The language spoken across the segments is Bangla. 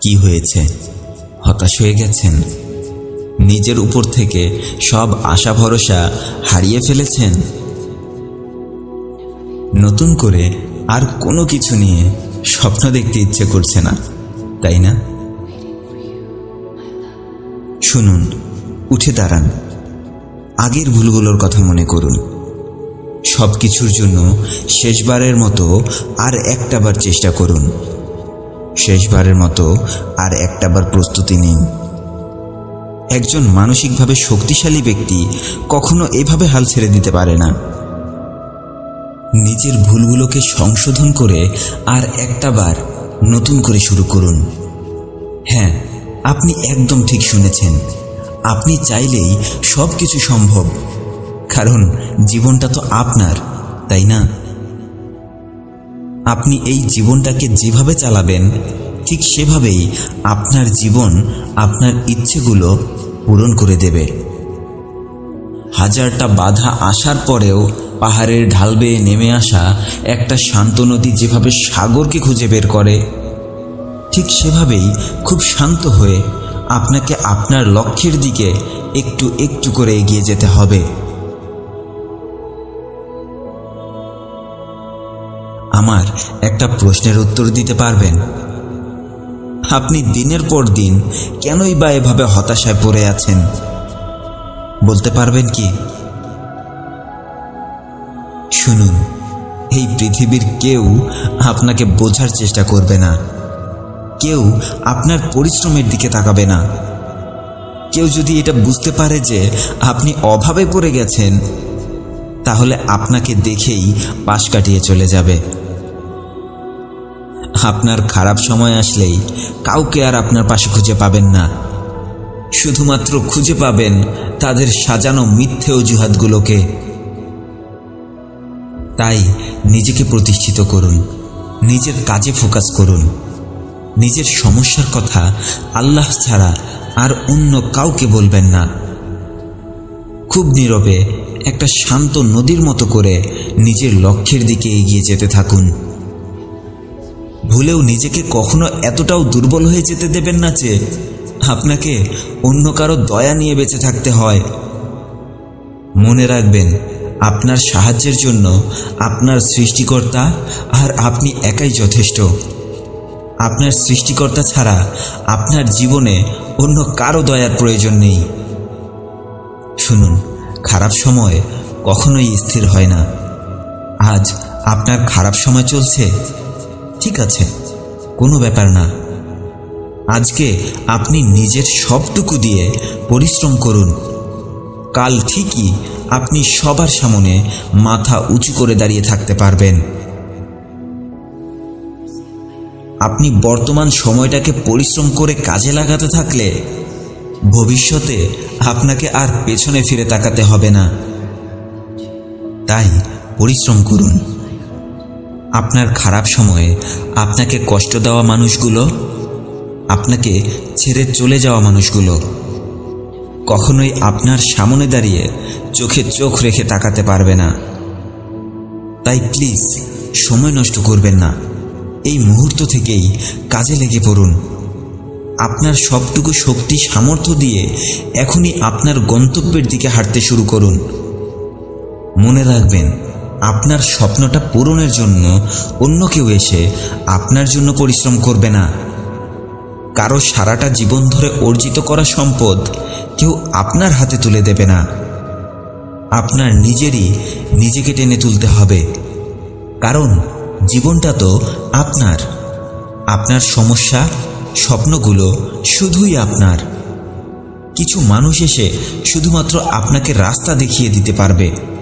কি হয়েছে? হতাশ হয়ে গেছেন? নিজের উপর থেকে সব আশা ভরসা হারিয়ে ফেলেছেন? নতুন করে আর কোনো কিছু নিয়ে স্বপ্ন দেখতে ইচ্ছে করছে না, তাই না? শুনুন, উঠে দাঁড়ান। আগের ভুলগুলোর কথা মনে করুন। সব কিছুর জন্য শেষবারের মতো আর একটাবার চেষ্টা করুন। শেষবারের মতো আর একটাবার প্রস্তুতি নিন। একজন মানসিকভাবে শক্তিশালী ব্যক্তি কখনো এভাবে হাল ছেড়ে দিতে পারে না। নিজের ভুলগুলোকে সংশোধন করে আর একটাবার নতুন করে শুরু করুন। হ্যাঁ আপনি একদম ঠিক শুনেছেন। আপনি চাইলেই সব কিছু সম্ভব। কারণ জীবনটা তো আপনার, তাই না? আপনি এই জীবনটাকে যেভাবে চালাবেন, ঠিক সেভাবেই আপনার জীবন আপনার ইচ্ছেগুলো পূরণ করে দেবে। হাজারটা বাধা আসার পরেও পাহাড়ের ঢাল বেয়ে নেমে আসা একটা শান্ত নদী যেভাবে সাগরকে খুঁজে বের করে, ঠিক সেভাবেই খুব শান্ত হয়ে আপনাকে আপনার লক্ষ্যের দিকে একটু একটু করে এগিয়ে যেতে হবে। আমার একটা প্রশ্নের উত্তর দিতে পারবেন? আপনি দিনের পর দিন কেনই বা এভাবে হতাশায় পড়ে আছেন? বলতে পারবেন কি? শুনুন, এই পৃথিবীর কেউ আপনাকে বোঝার চেষ্টা করবে না। কেউ আপনার পরিশ্রমের দিকে তাকাবে না। কেউ যদি এটা বুঝতে পারে যে আপনি অভাবে পড়ে গেছেন, তাহলে আপনাকে দেখেই পাশ কাটিয়ে চলে যাবে। আপনার খারাপ সময় আসলেই কাউকে আর আপনার পাশে খুঁজে পাবেন না। শুধুমাত্র খুঁজে পাবেন তাদের সাজানো মিথ্যে অজুহাতগুলোকে। তাই নিজেকে প্রতিষ্ঠিত করুন, নিজের কাজে ফোকাস করুন। নিজের সমস্যার কথা আল্লাহ ছাড়া আর অন্য কাউকে বলবেন না। খুব নীরবে একটা শান্ত নদীর মতো করে নিজের লক্ষ্যের দিকে এগিয়ে যেতে থাকুন। ভুলেও নিজেকে কখনো এতটাও দুর্বল হয়ে যেতে দেবেন না যে আপনাকে অন্য কারও দয়া নিয়ে বেঁচে থাকতে হয়। মনে রাখবেন, আপনার সাহায্যের জন্য আপনার সৃষ্টিকর্তা আর আপনি একাই যথেষ্ট। আপনার সৃষ্টিকর্তা ছাড়া আপনার জীবনে অন্য কারও দয়ার প্রয়োজন নেই। শুনুন, খারাপ সময় কখনোই স্থির হয় না। আজ আপনার খারাপ সময় চলছে ঠিক আছে, কোনো ব্যাপার না। আজকে আপনি নিজের সবটুকু দিয়ে পরিশ্রম করুন। কাল ঠিকই আপনি সবার সামনে মাথা উঁচু করে দাঁড়িয়ে থাকতে পারবেন। আপনি বর্তমান সময়টাকে পরিশ্রম করে কাজে লাগাতে থাকলে ভবিষ্যতে আপনাকে আর পেছনে ফিরে তাকাতে হবে না। তাই পরিশ্রম করুন। আপনার খারাপ সময়ে আপনাকে কষ্ট দেওয়া মানুষগুলো, আপনাকে ছেড়ে চলে যাওয়া মানুষগুলো কখনোই আপনার সামনে দাঁড়িয়ে চোখে চোখ রেখে তাকাতে পারবে না। তাই প্লিজ সময় নষ্ট করবেন না। এই মুহূর্ত থেকেই কাজে লেগে পড়ুন। আপনার সবটুকু শক্তি সামর্থ্য দিয়ে এখনই আপনার গন্তব্যের দিকে হাঁটতে শুরু করুন। মনে রাখবেন আপনার স্বপ্নটা পূরণের জন্য অন্য কেউ এসে আপনার জন্য পরিশ্রম করবে না। কারও সারাটা জীবন ধরে অর্জিত করা সম্পদ কেউ আপনার হাতে তুলে দেবে না। আপনার নিজেরই নিজেকে টেনে তুলতে হবে। কারণ জীবনটা তো আপনার। আপনার সমস্যা, স্বপ্নগুলো শুধুই আপনার। কিছু মানুষ এসে শুধুমাত্র আপনাকে রাস্তা দেখিয়ে দিতে পারবে।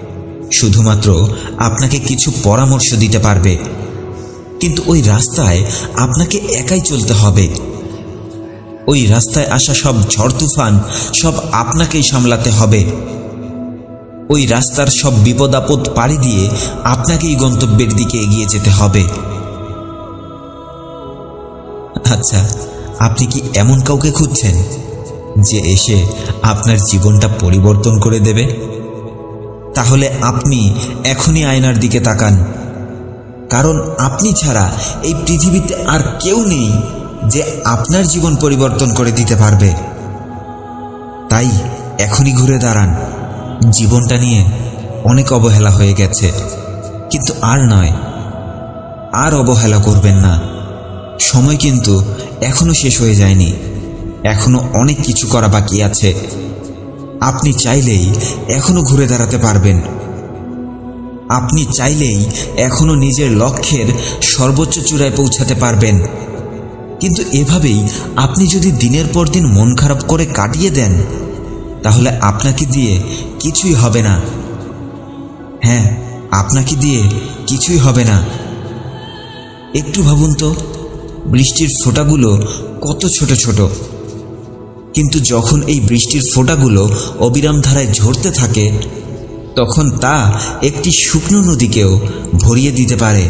শুধুমাত্র আপনাকে কিছু পরামর্শ দিতে পারবে। কিন্তু ওই রাস্তায় আপনাকে একাই চলতে হবে। ওই রাস্তায় আসা সব ঝড় তুফান, সব আপনাকেই সামলাতে হবে। ওই রাস্তার সব বিপদ আপদ পাড়ি দিয়ে আপনাকেই গন্তব্যের দিকে এগিয়ে যেতে হবে। আচ্ছা আপনি কি এমন কাউকে খুঁজছেন যে এসে আপনার জীবনটা পরিবর্তন করে দেবে? তাহলে আপনি এখনই আয়নার দিকে তাকান। কারণ আপনি ছাড়া এই পৃথিবীতে আর কেউ নেই যে আপনার জীবন পরিবর্তন করে দিতে পারবে। তাই এখনই ঘুরে দাঁড়ান। জীবনটা নিয়ে অনেক অবহেলা হয়ে গেছে। কিন্তু আর নয়, আর অবহেলা করবেন না। সময় কিন্তু এখনও শেষ হয়ে যায়নি। এখনও অনেক কিছু করা বাকি আছে। আপনি চাইলেই এখনও ঘুরে দাঁড়াতে পারবেন। আপনি চাইলেই এখনও নিজের লক্ষ্যের সর্বোচ্চ চূড়ায় পৌঁছাতে পারবেন। কিন্তু এভাবেই আপনি যদি দিনের পর দিন মন খারাপ করে কাটিয়ে দেন, তাহলে আপনাকে দিয়ে কিছুই হবে না। হ্যাঁ আপনাকে দিয়ে কিছুই হবে না। একটু ভাবুন তো, বৃষ্টির ফোঁটাগুলো কত ছোট ছোট। কিন্তু যখন এই বৃষ্টির ফোঁটাগুলো অবিরাম ধারায় ঝরতে থাকে, তখন তা একটি শুকনো নদীকেও ভরিয়ে দিতে পারে।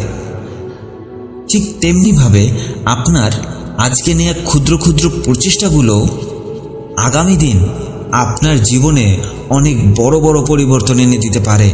ঠিক তেমনিভাবে আপনার আজকে নেওয়া ক্ষুদ্র ক্ষুদ্র প্রচেষ্টাগুলো আগামী দিন আপনার জীবনে অনেক বড় বড় পরিবর্তন এনে দিতে পারে।